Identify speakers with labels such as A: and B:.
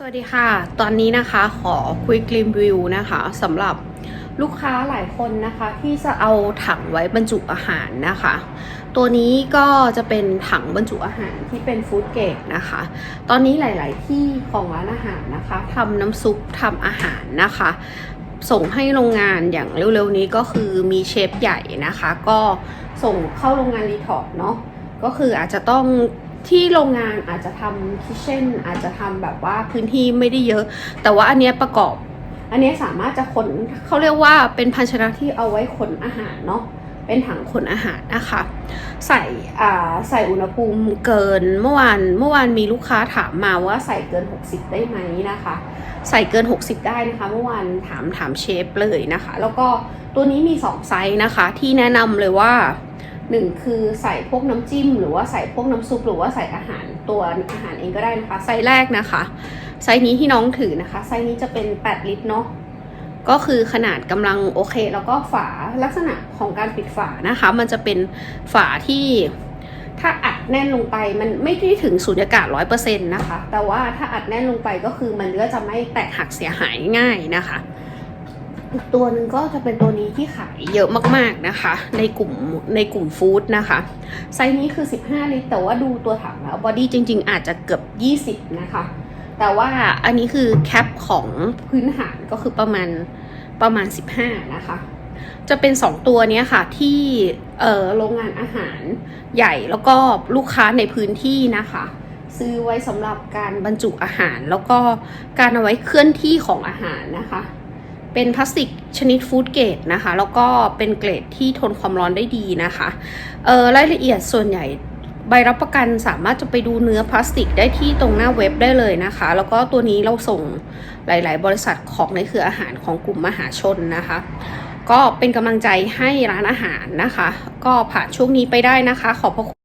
A: สวัสดีค่ะ ตอนนี้นะคะขอคุยรีวิวนะคะสำหรับลูกค้าหลายคนนะคะที่จะเอาถังไว้บรรจุอาหารนะคะ ตัวนี้ก็จะเป็นถังบรรจุอาหารที่เป็นฟู้ดเกรดนะคะ ตอนนี้หลาย ๆ ที่ของร้านอาหารนะคะทำน้ำซุปทำอาหารนะคะ ส่งให้โรงงานอย่างเร็ว ๆ นี้ก็คือมีเชฟใหญ่นะคะ ก็ส่งเข้าโรงงานรีทอร์ดเนาะก็คืออาจจะต้อง ที่โรงงานอาจจะทำคิเช่นอาจจะทำแบบว่าพื้นที่ไม่ได้เยอะ แต่ว่าอันเนี้ยประกอบ อันนี้สามารถจะขนเขาเรียกว่าเป็นภาชนะที่เอาไว้ขนอาหารเนาะเป็นถังขนอาหารนะคะ ใส่อ่าใส่อุณหภูมิเกินเมื่อวานเมื่อวานมีลูกค้าถามมาว่าใส่เกิน 60 ได้ไหมนะคะ ใส่เกิน 60 ได้นะคะ เมื่อวานถามถามเชฟเลยนะคะ แล้วก็ตัวนี้มี 2 ไซส์นะคะ ที่แนะนำเลยว่า หนึ่งคือใส่พวกน้ำจิ้ม หรือว่าใส่พวกน้ำซุปหรือว่าใส่อาหารตัวอาหารเองก็ได้นะคะ ไซส์แรกนะคะ ไซส์นี้ที่น้องถือนะคะ ไซส์นี้จะเป็น 8 ลิตรเนาะก็คือขนาดกำลังโอเค แล้วก็ฝาลักษณะของการปิดฝานะคะ มันจะเป็นฝาที่ถ้าอัดแน่นลงไปมันไม่ได้ถึงสูญญากาศร้อยเปอร์เซ็นต์นะคะ แต่ว่าถ้าอัดแน่นลงไปก็คือมันก็จะไม่แตกหักเสียหายง่ายนะคะ อีกตัวหนึ่งก็จะเป็นตัวนี้ที่ขายเยอะมากๆนะคะ ในกลุ่มในกลุ่มฟู้ดนะคะ ไซส์นี้คือ 15 ลิตร แต่ว่าดูตัวถังแล้วบอดี้จริง ๆ อาจจะเกือบ 20 นะคะ แต่ว่าอันนี้คือแคปของพื้นฐานก็คือประมาณประมาณ 15 นะคะ จะเป็น 2 ตัวนี้ค่ะที่โรงงานอาหารใหญ่แล้วก็ลูกค้าในพื้นที่นะคะซื้อไว้สำหรับการบรรจุอาหารแล้วก็การเอาไว้เคลื่อนที่ของอาหารนะคะ เป็นพลาสติกชนิดฟู้ดเกรดนะคะ แล้วก็เป็นเกรดที่ทนความร้อนได้ดีนะคะเออรายละเอียดส่วนใหญ่ใบรับประกันสามารถจะไปดูเนื้อพลาสติกได้ที่ตรงหน้าเว็บได้เลยนะคะ แล้วก็ตัวนี้เราส่งหลาย ๆ บริษัทของในเครืออาหารของกลุ่มมหาชนนะคะ ก็เป็นกำลังใจให้ร้านอาหารนะคะ ก็ผ่านช่วงนี้ไปได้นะคะ ขอบพระคุณ